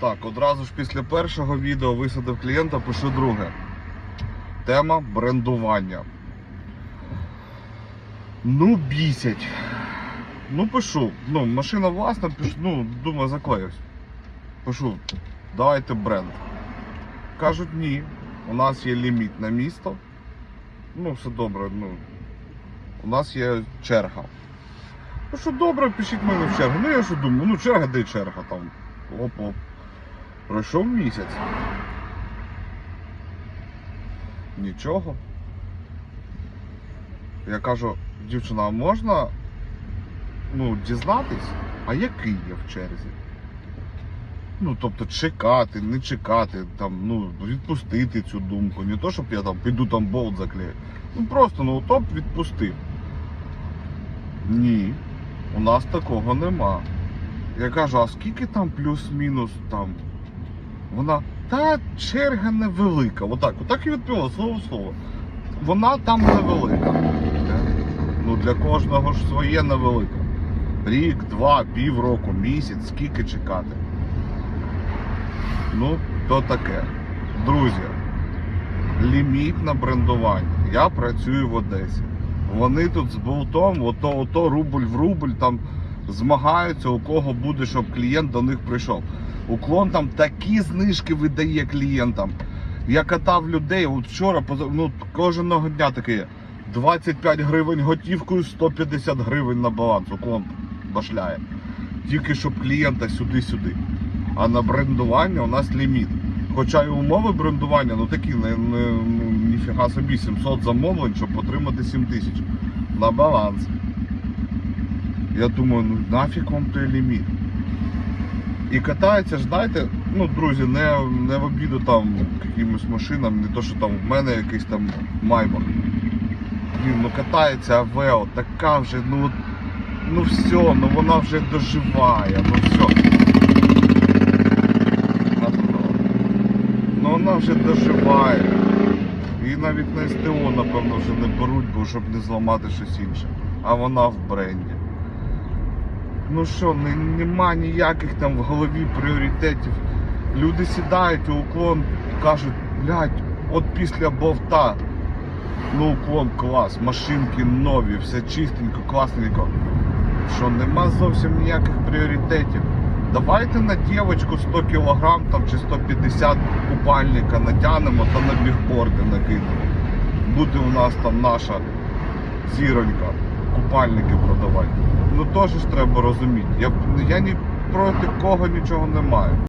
Так, одразу ж після першого відео висадив клієнта, пишу друге. Тема брендування. Ну, бісять. Ну, пишу. Ну, машина власна, пишу, ну, думаю, заклеюсь. Пишу, давайте бренд. Кажуть, ні. У нас є ліміт на місто. Ну, все добре, ну. У нас є черга. Ну що добре, пишіть мене в чергу. Ну я що думаю, ну черга де черга там. Оп-оп. Пройшов місяць. Нічого. Я кажу, дівчина, а можна ну, дізнатись, а який я в черзі? Ну, тобто чекати, не чекати, там, ну, відпустити цю думку. Не то, щоб я там піду там болт заклею. Ну просто ну топ відпустив. Ні, у нас такого нема. Я кажу, а скільки там плюс-мінус там? Вона, та черга невелика. Отак, отак і відповіла, слово слово. Вона там невелика. Е? Ну для кожного ж своє невелика. Рік, два, півроку, місяць, скільки чекати. Ну, то таке. Друзі, ліміт на брендування. Я працюю в Одесі. Вони тут з болтом, ото, ото рубль в рубль там змагаються, у кого буде, щоб клієнт до них прийшов. Уклон там такі знижки видає клієнтам. Я катав людей, от вчора, ну, кожного дня таке. 25 гривень готівкою, 150 гривень на баланс. Уклон башляє. Тільки щоб клієнта сюди-сюди. А на брендування у нас ліміт. Хоча і умови брендування, ну такі, не, не, ну, ніфіга собі, 700 замовлень, щоб отримати 7 тисяч на баланс. Я думаю, ну нафіг вам той ліміт. І катається знаєте, ну, друзі, не, не в обіду там якимось машинам, не то, що там в мене якийсь там майбах. Блін, ну катається Авео, така вже, ну, ну все, ну вона вже доживає, ну все. Ну вона вже доживає. Її навіть на СТО, напевно, вже не беруть, бо щоб не зламати щось інше. А вона в бренді. Ну що, не, нема ніяких там в голові пріоритетів. Люди сідають у уклон, кажуть, блядь, от після болта, ну уклон клас, машинки нові, все чистенько, класненько. Що нема зовсім ніяких пріоритетів. Давайте на дівочку 100 кг там, чи 150 купальника натягнемо та на бігборди накинемо. Буде у нас там наша зіронька купальники продавати. Ну теж ж треба розуміти. Я, я ні проти кого нічого не маю.